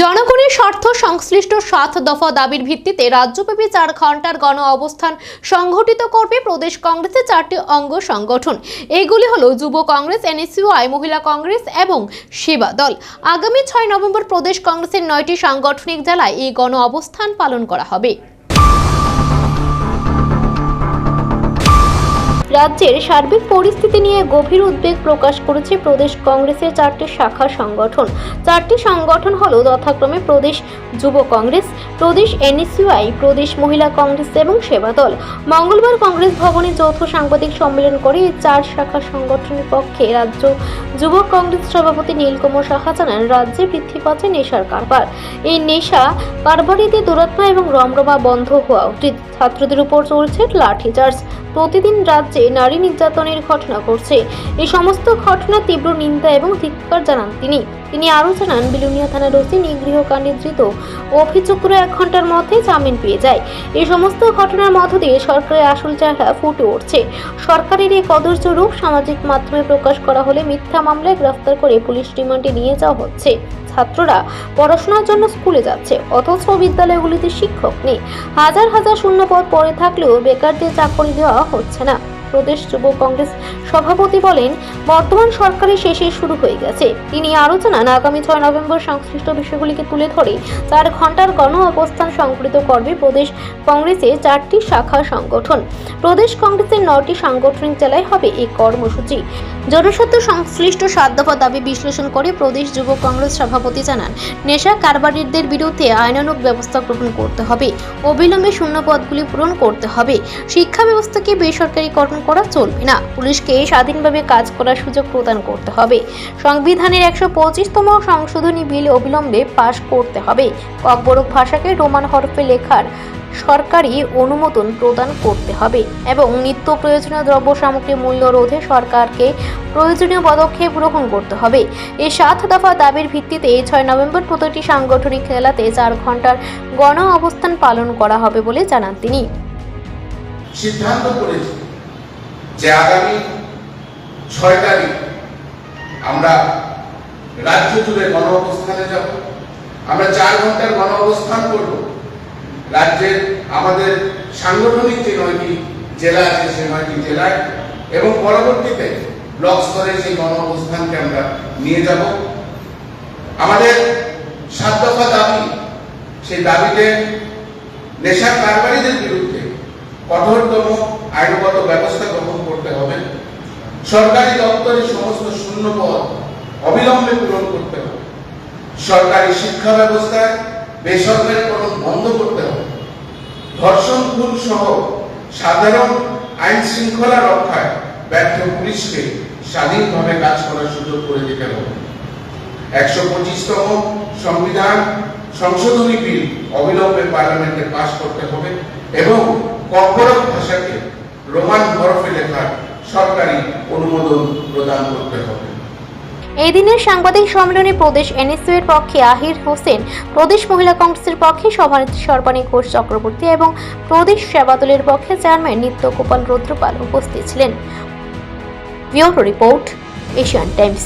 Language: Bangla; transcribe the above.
জনগণের স্বার্থ সংশ্লিষ্ট সাত দফা দাবির ভিত্তিতে রাজ্যব্যাপী চার ঘণ্টার গণ অবস্থান সংঘটিত করবে প্রদেশ কংগ্রেসের চারটি অঙ্গ সংগঠন। এগুলি হলো যুব কংগ্রেস, এনএসইউআই, মহিলা কংগ্রেস এবং সেবা দল। আগামী ছয় নভেম্বর প্রদেশ কংগ্রেসের নয়টি সাংগঠনিক জেলায় এই গণ অবস্থান পালন করা হবে। রাজ্যের সার্বিক পরিস্থিতি নিয়ে গভীর উদ্বেগ প্রকাশ করেছে প্রদেশ কংগ্রেসের চারটি শাখা সংগঠন। চারটি সংগঠন হলো যথাক্রমে প্রদেশ যুব কংগ্রেস, প্রদেশ এনএসইউআই প্রদেশ মহিলা কংগ্রেস এবং সেবা দল। মঙ্গলবার কংগ্রেস ভবনে যৌথ সাংবাদিক সম্মেলন করে এই চার শাখা সংগঠনের পক্ষে রাজ্য যুব কংগ্রেস সভাপতি নীলকমল সাহা জানান, রাজ্যে বৃদ্ধি পাচ্ছে নেশার কারবার। এই নেশা, কারবারিতে দুরাত্মা এবং রমরমা বন্ধ হওয়া উচিত। ছাত্রদের উপর চলছে লাঠিচার্জ প্রতিদিন রাজ্যে নারী নির্যাতনের ঘটনা ঘটছে। এই সমস্ত ঘটনা তীব্র নিন্দা এবং ধিক্কার জানান তিনি। তিনি আরও জানান, বিলুনিয়া থানার ওসি নিগৃহকাণ্ডে ধৃত অভিযুক্তরা এক ঘণ্টার মধ্যে জামিন পেয়ে যায়। এই সমস্ত ঘটনার মধ্য দিয়ে সরকারের আসল চেহারা ফুটে উঠছে। সরকারের এই কদর্য রূপ সামাজিক মাধ্যমে প্রকাশ করা হলে মিথ্যা মামলায় গ্রেফতার করে পুলিশ রিমান্ডে নিয়ে যাওয়া হচ্ছে। ছাত্ররা পড়াশোনার জন্য স্কুলে যাচ্ছে, অথচ বিদ্যালয়গুলিতে শিক্ষক নেই। হাজার হাজার শূন্য পদ পড়ে থাকলেও বেকারদের চাকরি দেওয়া হচ্ছে না। প্রদেশ যুব কংগ্রেস সভাপতি বলেন, বর্তমান সরকারের শেষে শুরু হয়ে গেছে। তিনি আরও জানান, আগামী ছয় নভেম্বর সংশ্লিষ্ট বিষয়গুলিকে তুলে ধরে চার ঘণ্টার গণ অবস্থান সংগঠিত করবে প্রদেশ কংগ্রেসের চারটি শাখা সংগঠন। প্রদেশ কংগ্রেসের নটি সাংগঠনিক জেলায় হবে এই কর্মসূচি। জনস্বার্থ সংশ্লিষ্ট সাত দফা দাবি বিশ্লেষণ করে প্রদেশ যুব কংগ্রেস সভাপতি জানান, নেশা কারবারিদের বিরুদ্ধে আইনানুগ ব্যবস্থা গ্রহণ করতে হবে। অবিলম্বে শূন্য পদগুলি পূরণ করতে হবে। শিক্ষা ব্যবস্থাকে বেসরকারীকরণ করা চলবে না। পুলিশকে স্বাধীনভাবে কাজ করার সুযোগ প্রদান করতে হবে। সংবিধানের একশো পঁচিশতম সংশোধনী বিল অবিলম্বে পাশ করতে হবে। ককবরক ভাষাকে রোমান হরফে লেখার সরকারি অনুমোদন প্রদান করতে হবে এবং নিত্য প্রয়োজনীয় দ্রব্য সামগ্রী মূল্য রোধে সরকারকে প্রয়োজনীয় পদক্ষেপ গ্রহণ করতে হবে। এই সাত দফা দাবির ভিত্তিতে ছয় নভেম্বর প্রতিটি সাংগঠনিক খেলাতে চার ঘণ্টার গণ অবস্থান পালন করা হবে বলে জানান তিনি। সিদ্ধান্ত করেছি। যে আগামী ছয় তারিখ আমরা রাজ্য জুড়ে গণ অবস্থানে যাব। আমরা চার ঘণ্টার গণ অবস্থান করব। রাজ্যের আমাদের সাংগঠনিক যে নয়টি জেলা আছে, সে নয়টি জেলায় এবং পরবর্তীতে ব্লক স্তরে সেই গণ অবস্থানকে আমরা নিয়ে যাব। আমাদের সাত দফা দাবি, সেই দাবিতে নেশার কারবারিদের বিরুদ্ধে কঠোরতম আইনগত ব্যবস্থা গ্রহণ সরকারি দপ্তরের সমস্ত শূন্য পদ অবিলম্বে পূরণ করতে হবে। সরকারি শিক্ষা ব্যবস্থায় বেসরকারি বেসরকারিকরণ বন্ধ করতে হবে। ধর্ষণ, খুন সহ সাধারণ আইন শৃঙ্খলা রক্ষায় ব্যর্থ পুলিশকে স্বাধীনভাবে কাজ করার সুযোগ করে দিতে হবে। একশো পঁচিশতম সংবিধান সংশোধনী বিল অবিলম্বে পার্লামেন্টে পাশ করতে হবে এবং কর্পোরেট ভাষাকে রোমান বরফে লেখার সরকারি অনুমোদন প্রদান করতে হবে। এই দিনের সাংবাদিক সম্মেলনে প্রদেশ এনএসইউ এর পক্ষে আহির হোসেন, প্রদেশ মহিলা কংগ্রেসের পক্ষে সভানেত্রী সর্বাণী ঘোষ চক্রবর্তী এবং প্রদেশ সেবা দলের পক্ষে চেয়ারম্যান নিত্য গোপাল রুদ্রপাল উপস্থিত ছিলেন। Report, Asian Times.